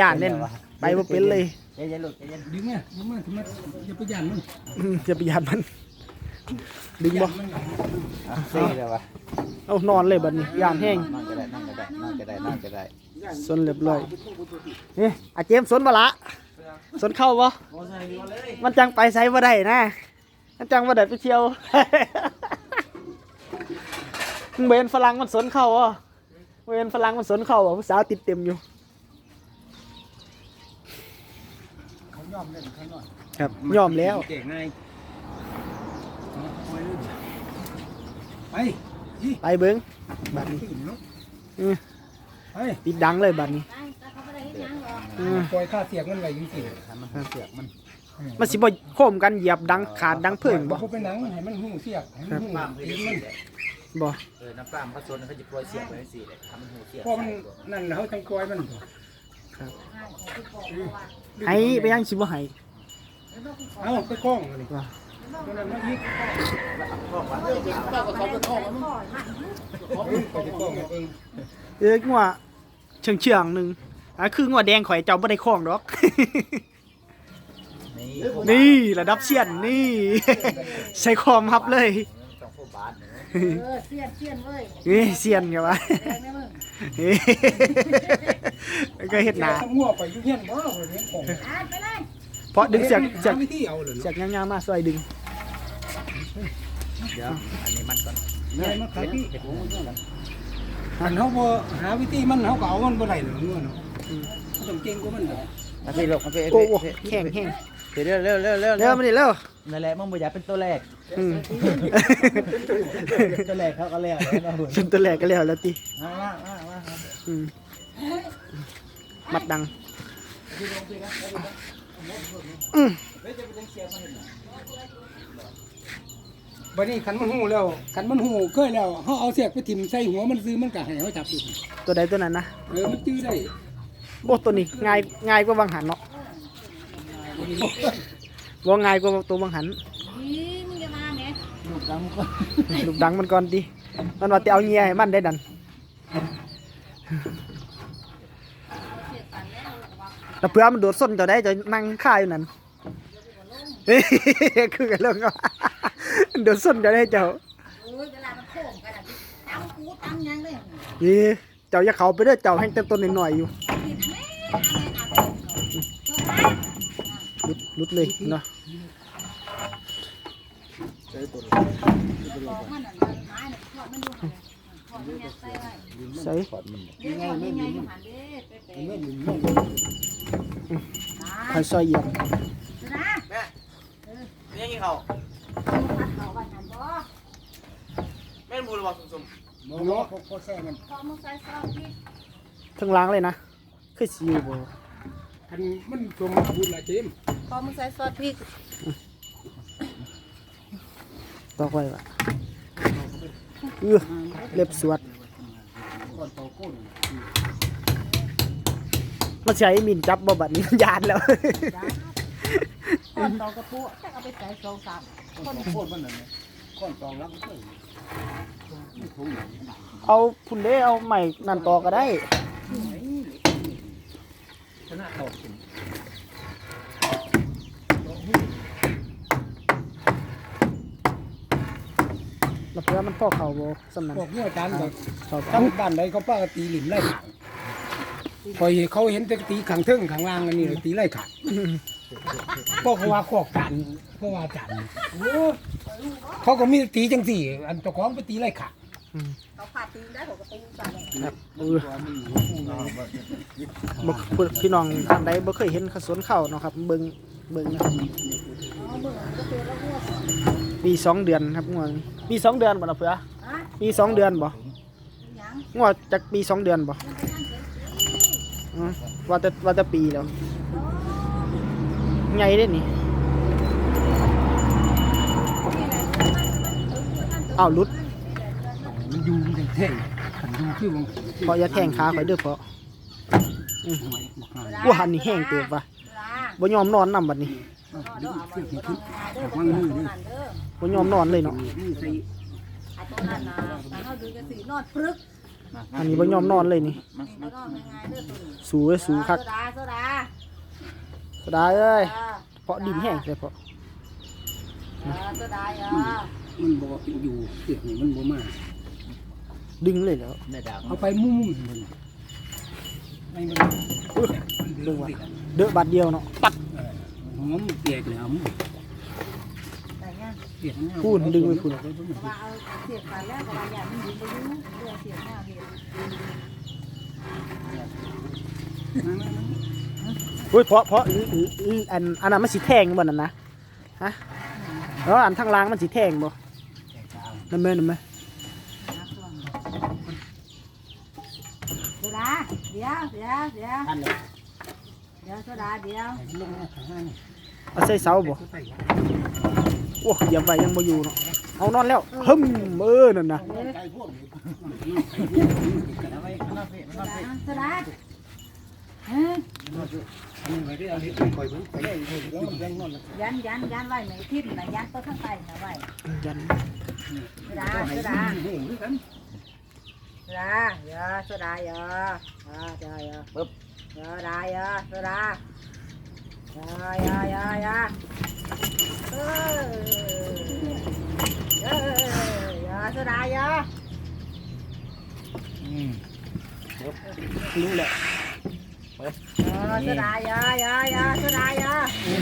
ย่านเล่นไปบ่เป็นเลยใจเย็นลูกใจเย็นดึงเนี่ยดึงมาทำไมอย่าไปยันมันอืมจะไปย่านมันดึงบ่อะซี่เลยวะเอานอนเลยบัดนี้ย่านแห้งนั่งก็ได้นั่งก็ได้นั่งก็ได้นั่งก็ได้สนเรียบร้อยนี่อาเจมส์สนบ่ละสนเข้าบ่มันจังไปไสบ่ได้นะมันจังบ่ได้ไปเที่ยวมึงเบนฝรั่งมันสนเข้าอะเวนฝรั่งมันสนเข้าอะผู้สาวติดเต็มอยู่ เขาย อมเล่นเขาหน่อยครับยอมแล้วเก่งไงไปยี่ไปเบิ้งบัดนี้ขึ้นเนาะอืมไปติดดังเลยบัดนี้เขาไม่ได้ให้ยังหรอกอืมปล่อยค่าเสียงมันไว้ยังสิทำมันเสียกมันมันสิบ่โคมกันเหยียบดังขาดดังเพิ่งบ่บ่เป็นหนังให้มันหูเสียกให้มันหูปามไปตีเรื่นอยมันบ่เออน้ำปลามเขาชนเขาจะปล่อยเสียกไว้สิเลยทำมันหูเสียกเพราะมันนั่นเขาจังกลอยมัน ให้ไปยังสิบ่ให้เอาไปกล้องนี่ว่าตัวนั้นมันยิกพ่อว่าเขาจะกล้องมันเขาจะกล้องมันเองเอ้ยงัวเชิงเชืองๆหนึงอะคืองัวแดงข่อยเจ้าบ่ได้คล้องดอกนี่นี่ระดับเซียนนี่ ใส่ความฮับเลย ต้องพูดบาสเนอะเออเสียนเสียนเว้ยนี่เซียนกันวะแดงนะมึงนี่ก็เฮ็ดหนาทำงัวไปยุ่งเงี้ยบ่เลยเลี้ยงของอ่านไปเลยเพราะดึงเสียกเสียกวิธีเอาเลยเสียกยาวๆมาซอยดึงเดี๋ยวอันนี้มันก่อนเนี่ยมันขายที่เห็ดหูมันก่อนอันเขาบ่หาวิธีมันเขาก็เอามันบ่ได้หรอกงัวเนาะเขาต้องเก่งกว่ามันเนาะมาพี่ลูกมาพี่โอ้โหแข็งแห้ง เร็วเร็วเร็วเร็วเร็วมาดิเร็วนั่นแหละมึงบ่อยากเป็นตัวแรกอืมตัวแรกเขาก็แล้วจนตัวแรกก็แล้วแล้วติมามามามาอืมมัดดังอืมบัดนี้คันมันหูแล้วคันมันหูเคยแล้วเขาเอาเสียกไปทิ่มใส่หัวมันซื้อมันก็ให้เขาจับอยู่ตัวใดตัวนั้นนะเออมันจื้อได้โบตัวนี้ง่ายง่ายกว่าบางหันเนาะ ว่าง่ายกว่าตัวบางหันนี่มึงจะมาเนี่ยลูกดำก่อนลูกดังมันก่อนดิมันว่าจะเอาเงียให้มันได้ดันแต่เพื่อมันโดดส้นเจะได้จะนั่งค่าอยู่นั่นเฮ้ยคือกันเรื่องว่าโดดส้นเจะได้เจ้าโอ้ยเวลามันโค้งกันอะตั้งกูตั้งยังเลยนี่เจ้าอย่าเขาไปเด้อเจ้าแห้งเต็มต้นหน่อยๆอยู่ผิดนะแม่ ลุดลุดเลยเนาะบอกมันอะมันหายเนี่ยทอดมันดูหันทอดมันยัดใส่ใส่ขอดมันเดี๋ยวทอดยังไงอยู่หันะไม่ๆดื่มไม่ใครซอยเหยียบนี่ยังเขาพัดเขาไว้หันบ่แม่นบูรบอกสมบ่เนาะพอแซ่มันพอมึงใส่ซองพริกทั้งล้างเลยนะ คือสิอยู่บ่ คันมันชมบุญละเจมพอมึงใส่ซอสพริกตอกไว้ว่ะเออเล็บสวดก่อนเป่าก้นมันใช้มินจับบ่บัดนี้ยานแล้วก้อนตอกกระปุกจะเอาไปใส่ซองสามก้อนโคตรมันนั่นแหละก้อนตองรับเลยเอาพุ่นเด้เอาใหม่นั่นต่อก็ได้ ชนะตอก แล้ วเพื่อมันพ่อเขาบ่สำนันบอกงัวจานแบบเขาทั้งบ้านใดเขาป้าก็ตีหลิมไล่ขาดพอยเขาเห็นแต่ตีขังเทิงขังล่างอันนี้เลยตีไล่ขาดเพราะเขาว่าคอกจานเพราะว่าจานโอ้เขาก็มีตีจังสี่ อันเจ้าของไปตีไล่ขาดเขาผ่าตีนได้ผมก็ตีนใส่เลยครับเออบ่พูดพี่น้องท่านใดบ่เคยเห็นขสวนเข้าเนาะครับเบิ่งเบิ่งนะครับอ๋อ มึงก็เป็นแล้วหัวสองปีสองเดือนครับงวดนี้ปีสองเดือนบ่ล่ะเพื่อฮะปีสองเดือนบ่ยังงวดจากปีสองเดือนบ่อืมว่าแต่ว่าแต่ปีแล้วไงเด้นี่อ้าวหลุดมันอยู่มันแท่งมันอยู่คือมันเพราะอย่าแทงขาข่อยเด้อเพราะอืมกูหันนี่แห้งเติบว่ะบ่ยอมนอนนำบัดนี้ ดึงเสื้อขี้ขึ้นวางมือดิบ่ยอมนอนเลยเนาะนี่ใส่ไอ้ตรงนั้นนะแต่เขาดูจะสีนอนปรึกอันนี้บ่ยอมนอนเลยนี่บ่นอนง่ายๆเด้อตัวนี้สู้เอ้ยสู้คักโซดาโซดาสดาเอ้ยอ่าเพราะดินแห้งเลยเพราะอ่าตัวใดอะมันบ่อยู่เสียงนี่มันบ่มา ดึงเลยแล้ว ได้ดาวเอาไปมุ่งๆมันไอ้มันมันดึงว่ะ เด้อบาทเดียวเนาะตัดหอมเปียกแล้ว แต่เนี่ย เปียก พูดดึงไปพูดเพราะว่าเอาเสียบกันแล้วเพราะว่าอย่างมันยิงไปอยู่เรื่องเสียบหน้าเห็นเฮ้ยเพราะเพราะอีอีอีอันอันนั้นมันสีแทงบ่นั่นนะฮะแล้วอันทางล่างมันสีแทงบ่นั่นแม่นนั่นแม่โซดาเดี๋ยวเดี๋ยวเดี๋ยวท่านเลยเดี๋ยวโซดาเดี๋ยวลงมาข้างล่างเอาใส่เสาบ่ โอ้เหยียบไว้ยังบ่อยู่เนาะเอานอนแล้วหึมเออนั่นน่ะไก่พวกเอาไว้ข้างหน้าพี่ข้างหโซน้าพี่ดาโซดาเฮ้ยไปได้เอาเห็ดคอยเบิ่งไปได้แล้วมันแรงนอนยันยันยันไว้ไหนทิศนะยันตัวข้างใต้นะไว้ยันโซดาโซดาหูด้วยกันโซดาเดี๋ยวโซดาเดี๋ยวอ่าเดี๋ยวเดี๋ยวปึ๊บเดี๋ยวดาเดี๋ยวโซดาเดี๋ยวเดี๋ยวเดี๋ยวเดี๋ยว เออเออเดี๋ยดาเดี๋ยวอืมรู้แหละเออโซดาเดี๋ยวเดี๋ยวเดี๋ยวโซดาเดี๋ยว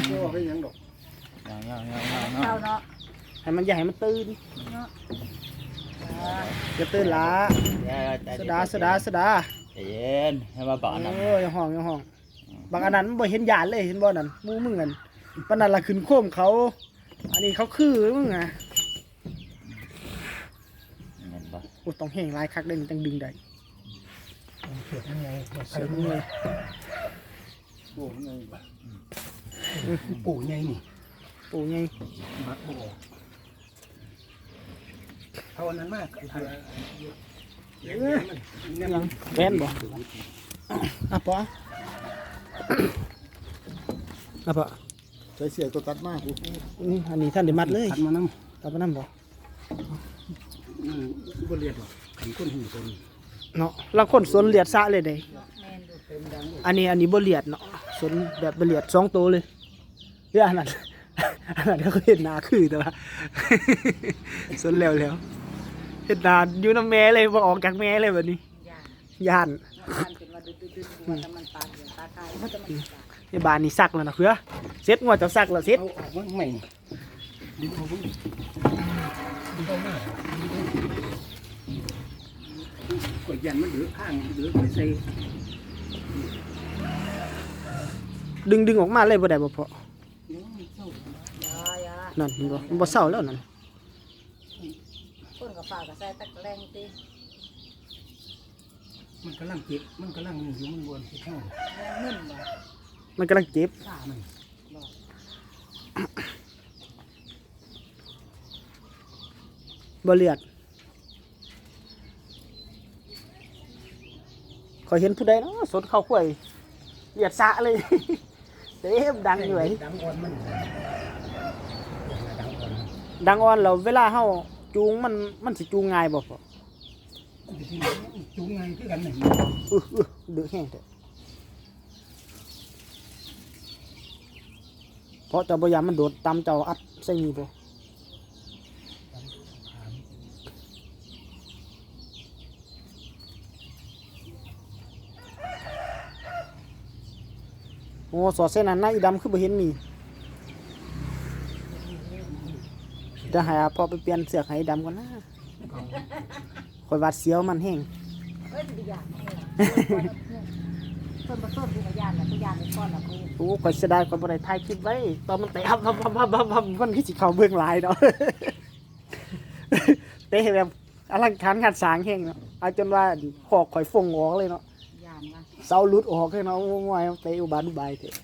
เจ้าไปยังดอกยังยังยังยังเข้าเนาะให้มันอย่าให้มันตื่นเนาะเอออย่าตื่นละเดี๋ยวสดาสดาสดาใจเย็นให้มาบอกอันนั้นเอออย่าห้องอย่าห้องบางอันนั้นมันบ่เห็นหยานเลยเห็นบ่นั่นหมูมึงกัน ปานนั้นละขึ้นโคมเขา อันนี้เขาคือมึงอะเห็นปะโอ้ต้องแห้งหลายคักได้มันจังดึงได้เกิดยังไงเสียมือโอ้ยปู่ใหญ่นี่ปูไงมาโอ้เอาอันนั้นมากยังยังแว่นบ่อะปออะปอ ใส่เสียตัวตัดมากกูนี่อันนี้ท่านได้มัดเลยขันมาน้ตัดมานํบ่ำนั่นบ่เรียดหรอกขันก้นหูตัวนี้เนาะลางคนสวนเลียดซะเลยเด้แม่นดูเต็มดังอันนี้อันนี้บ่เลียดเนาะสวนแบบบ่เลียดสองตัวเลยเฮ้ยอันนั้นอันนั้นเขาเห็นหน้าคือแต่ว่าสวนแล้วแล้วเห็นหน้าอยู่น้ำแม่เลยบ่ออกจากแม่เลยแบบนี้ย่านย่านมันเป็นว่าดื้อๆๆว่าแต่มันปากเหลืองตาคายมันจะมันปา กในบ้านนี่ซักแล้วนะเพื่อเซ็ตงวดจะซักแล้วเซ็ตเอาออกมาใหม่ดึงเอาดึงดึงเอาหน้ากดยันมันดื้อข้างดื้อไปใส่ดึงดึงออกมาเลยบ่ได้บ่พออย่าอย่านั่นเห็นบ่มันบ่เศร้าแล้วนั่นคนกับฝากกับใส่ตะแกรงตีมันกำลังเจ็บมันกำลังอยู่มันบนที่ข้างเงินบ่ มันกำลังเจ็บข้ามันบ่เลือดขอยเห็นผู้ใดเนาะสนเข้าข่วยเลียดสะเลยเต็มดังอยู่ไอ้ดังอ่อนมันดังอ่อนดังอ่อนแล้วเวลาเฮาจูงมันมันสิจูงง่ายบ่พอจูงไงคือกันหนึ่งอื้ออื้อดื้อแห้งแท้ เพราะเจ้าบ่ยามมันโดดตามเจ้าอัดใส่นี่บ่โอ้สอดเส้นนั้นนะอีดำคือบ่เห็นมีจะให้อาพอไปเปลี่ยนเสือกให้อีดำก่อนนะข่อยหวาดเสียวมันแห้ง ต้นบ่ต้นกูก็ย่านน่ะกูย่านในก้อนน่ะกูโอ้ข่อยเสียดายข่อยบ่ได้ถ่ายคลิปไว้ตอนมันเตะฮับฮับฮับฮับฮับฮับมันคือสิเข้าเบื้องหลายเนาะ เตะแบบอลังการงานสร้างแห้งเนาะเอาจนว่าขอกข่อยฟงออกเลยเนาะยานว่าเสาหลุดออกเลยเนาะง่วยๆเตะอุบาทอุบายเถอะ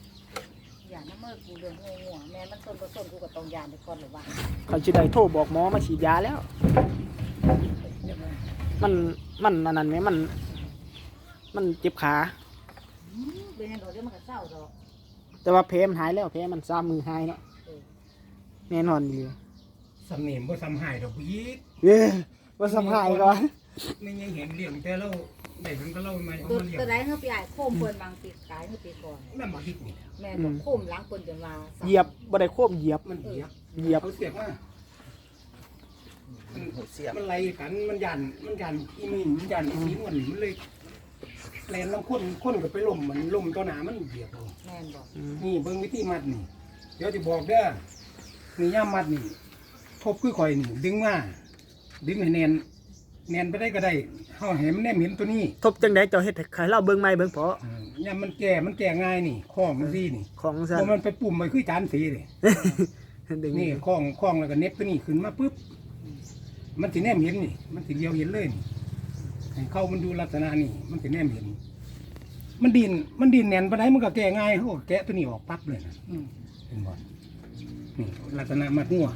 ยานน้ำมือกูเรื่องงัวๆแม่มันต้นบ่ต้นกูก็ต้องยานในก้อนหรือว่าเขาสิได้โทรบอกหมอมาฉีดยาแล้ว มันมันอันนั้นไหมมัน มันเจ็บขา เป็นหยังดอกเดี๋ยวมันก็เศร้าดอกแต่ว่าแผลมันหายแล้วแผลมันซ้ำมือหายเนาะแน่นอนอยู่สำเนียงบ่สำหายดอกอีกเย้ว่าสำหายก่อนเไม่ยังเห็นเลี้ยงแต่เราได้เพิ่นก็เล่ามาเอาตัวมาเลี้ยงตัวไหนเฮาปีอ้ายโคมเพิ่นบางปีกายเฮาปีก่อนนั่นมาทิศนี่แม่นบอกโคมหล้างเพิ่นจนว่าเหยียบบ่ได้ควบเหยียบมันเหยียบเหยียบ เขาเสียบมามันเสียบมันไล่กันมันยันมันยันอีมินมันยันอีมินวันนี้มันเลย แลนน้ำข้นข้นกับไปล่มมันล่มต่อหนามันเหยียบเอาแม่นบอกนี่เบิ่งวิธีมัดนี่ เดี๋ยวจะบอกเด้อนี่ย่ามมัดนี่ทบคือข่อยนี่ดึงมาดึงให้แน่นแน่นไปได้ก็ได้เฮาเห็นมันแนมเห็นตัวนี้ทบจังไดเจ้าเฮ็ดให้ใครเล่าเบิ่งใหม่เบิ่งพออืมย่ามมันแก่มันแก่ง่ายนี่คล้องมันซี่นี่ของเพซั่นราะมันไปปุ่มไปคือจานสีเลยดึงนี่คล้องคล้องแล้วก็เน็บตัวนี้ขึ้นมาปุ๊บมันสิแนมเห็นนี่ มันสิเลียวเห็นเลยนี่ ให้เข้ามันดูลักษณะนี่มันสิแนมเห็น มันดินมันดินแน่นปานใดมันก็แก่ง่ายเขาก็แกะตัวนี้ออกปั๊บเลยนะอืมเห็นบ่นี่ลักษณะมัดหัว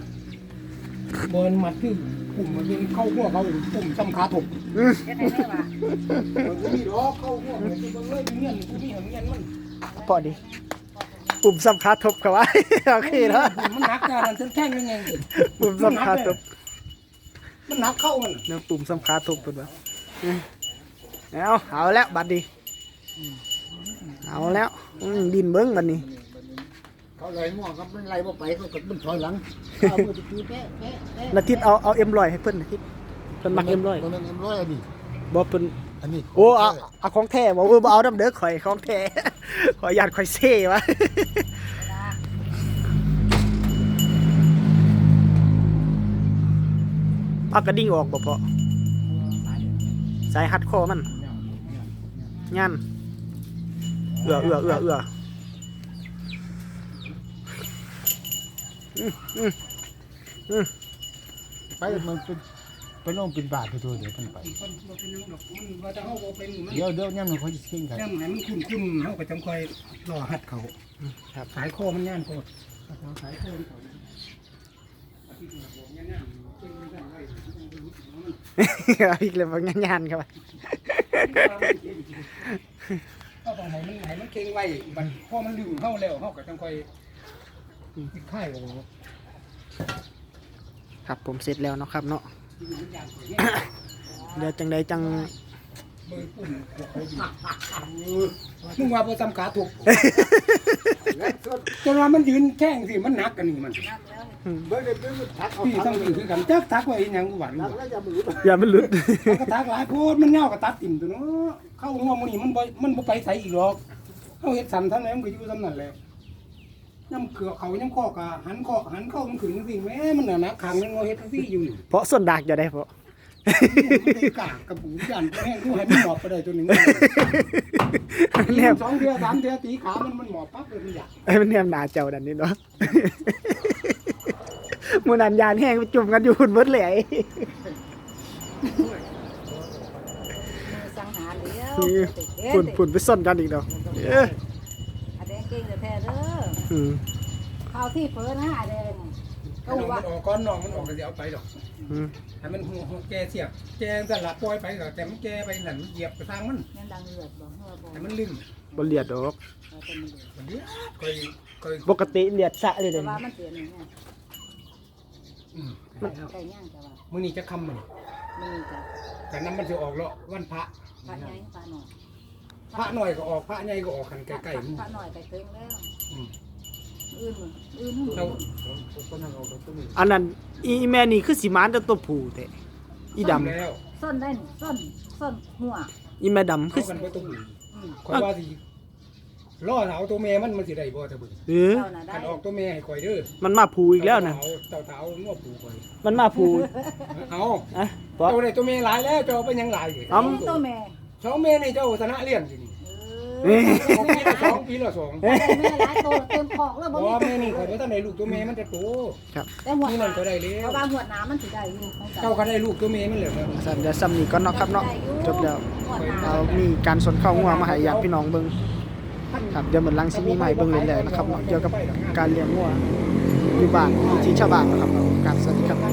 บนมัดคือกลุ่มมันเป็นเข้าหัวเขากลุ่มซ้ำขาถกเฮ็ดให้แม่ว่ามันก็มีดอกเข้าหัวมันก็เลยมีเงี้ยนกูมีเงี้ยนมันพอดี ปุ่มสำคัญทบเข้าไว้ โอเคเนาะมันหนักงานฉันแข้งยังไงดิปุ่มสำคัญทบมันหนักเข้ามันเนาะปุ่มสำคัญทบเพิ่นว่า เอาเอาแล้วบัดนี้เอาแล้วอืมดินเบิ่งบัดนี้ เขาไล่ง่วงครับมันไล่บ่ไปเขาก็มันถอยหลังเอามือไปตีแปะแปะแปะนาทิตเอาเอาเอ็มร้อยให้เพิ่นนาทิตเพิ่นมักเอ็มร้อยตัวนั้นเอ็มร้อยอันนี้บ่เพิ่นอันนี้โอ้เอาเอาของแท้บ่เออบ่เอาน้ำเด้อข่อยของแท้ขออนุญาตข่อยเซ่วะเอากระดิ่งออกบ่พอ สายหัดคอมันงันเอื้อเอื้อเอื้อเอื้ออืมอืมไปมันเป็นไปลงเป็นบาทไปตัวเดี๋ยวมันไปมันบ่เป็นหยังดอกมันว่าจะเข้าบ่เป็นมันเดี๋ยวเดี๋ยวเนี่ยมันเขาจะเข่งกันย่ำไหนมันคุ้นคุ้นๆเขาก็จำคอยรอหัดเขาครับสายคอมันย่านโคตรเอาสายคอมันเขา อาทิตย์หน้าบอกย่านๆเก่งมันได้ไว้มันเอาอีกแล้วว่างานๆครับก็ต้องให้มันไหนมันเก่งไว้บัดพอมันลืมเข้าแล้วเขาก็จำคอยติดค่ายโอ้โหครับผมเสร็จแล้วเนาะครับเนาะมันย่านตัวนี้เดี๋ยวจังใดจังเบอร์ปุ่นมึงว่าพอจำขาถูกจนว่ามันยืนแข้งสิมันหนักกันนี่มันนักแล้ว เบิ่งเดี๋ยวมันทักเอาพี่ทักต้องอยู่คือกันจักทักไว้อีหยังกูหวั่นทักแล้วจะมืออย่ามันหลุด มันก็ทักหลายโพดมันเงากระตัดติ่มตัวเนาะเข้าหัวมันนี่มันบ่มันบ่ไปใส่อีกหรอกเขาเฮ็ดสันทั้งนั้นมันก็อยู่ซ้ำนั่นแหละย่ำเขือเขาย่ำข้อกะหันข้อหันเข้ามันขึ้นสิแม่มันน่ะนะขางนึงเอาเฮ็ดซี่อยู่นี่เพราะส่วนดากอย่าได้เพราะมันได้กากกับปูยันแม่งกูให้มันหมอบไปได้ตัวหนึงแนมสองเทื่อสามเทื่อตีขามันมันหมอบปั๊บเลยมันอยาก ไอ้มันแนมหนาเจ้าดันนี่เนาะ มูนันยานแห้งไปจุ่มกันอยู่หุ่นเบิดเลยมือสังหารเดียวเฮ็ดฝุ่นดิฝุ่นไปซ่อนกันอีกเนาะเอออาแดงเก่งแต่แท้เด้ออืมข้าวที่เพิ่นนะอาแดงก็น้องว่ามันออกก้อนน้องมันออกก็จะเอาไปดอกอืมให้มันหัวหัวแกเสียบแกสลับปล่อยไปก็แต่มันแกไปหลันเหยียบไปทางมันยังดังเลือดบ่เฮาบ่ให้มันลืมบเลียดดอกเอาแต่มันเลือดเดี๋ยวคอยคอยปกติเลียดสะเลยแต่เดี๋ยวว่านี้มันเสียนี่แน่อืมไก่ย่างแต่ว่ามื้อนี้จะคำมันมันมีจ้ะแต่น้ำมันจะออกแล้ววันพระปลาใหญ่ปลาหน่อยพระหน่อยก็ออกพระใหญ่ก็ออกกันใกล้ๆนี่ปลาหน่อยไปเติมแล้วอืมอื่นมื้ออื่นเราอันนั้นอีแม่นี่คือสีมานแต่ตัวผู้แต่อีดำแล้วส้นได้นี่ส้นส้นหัวอีแม่ดำคืเขาอ กันไปตรงนี้อืม คอยว่าสิ ล่อเอาตัวแม่มันมันสิได้บ่ตะบึงเออเจ้าน่ะได้กันออกตัวแม่ให้คอยเด้อมันมาผูอีกแล้วนะเต่าเต่าๆงัวปูคอยมันมาผูเอาอะเพราะเจ้าได้ตัวแม่หลายแล้วเจ้าเป็นหยังหลายอยู่เอ้าตัวแม่สองแม่นี่เจ้าชนะเลี้ยงสินี่เออสองปีละสองปีละสองได้แม่หลายตัวเต็มคอกแล้วเพบ่ราะมีว่าแม่นี่คอยบ่ทันได้ลูกตัวแม่มันจะโตแต่หัวนี่หนั่น้านก็ได้แล้เพวราะว่าหัวหน้ามันสิได้อยู่ของเจ้าก็ได้ลูกตัวแม่มันแล้วนะสันเดี๋ยวซ้ำนี้ก็เนาะครับเนาะจบแล้วหัวหน้าเรามีการสนเข้างัวมาให้ญาติพี่น้องเบิ่ง ครับเดี๋ยวเหมือนลังสีมีใหม่เบิ่งเรื่อยๆนะครับเนาะเกี่ยวกับการเลี้ยงงัวอยู่บ้านที่ชาวบ้านนะครับการสวัสดีครับ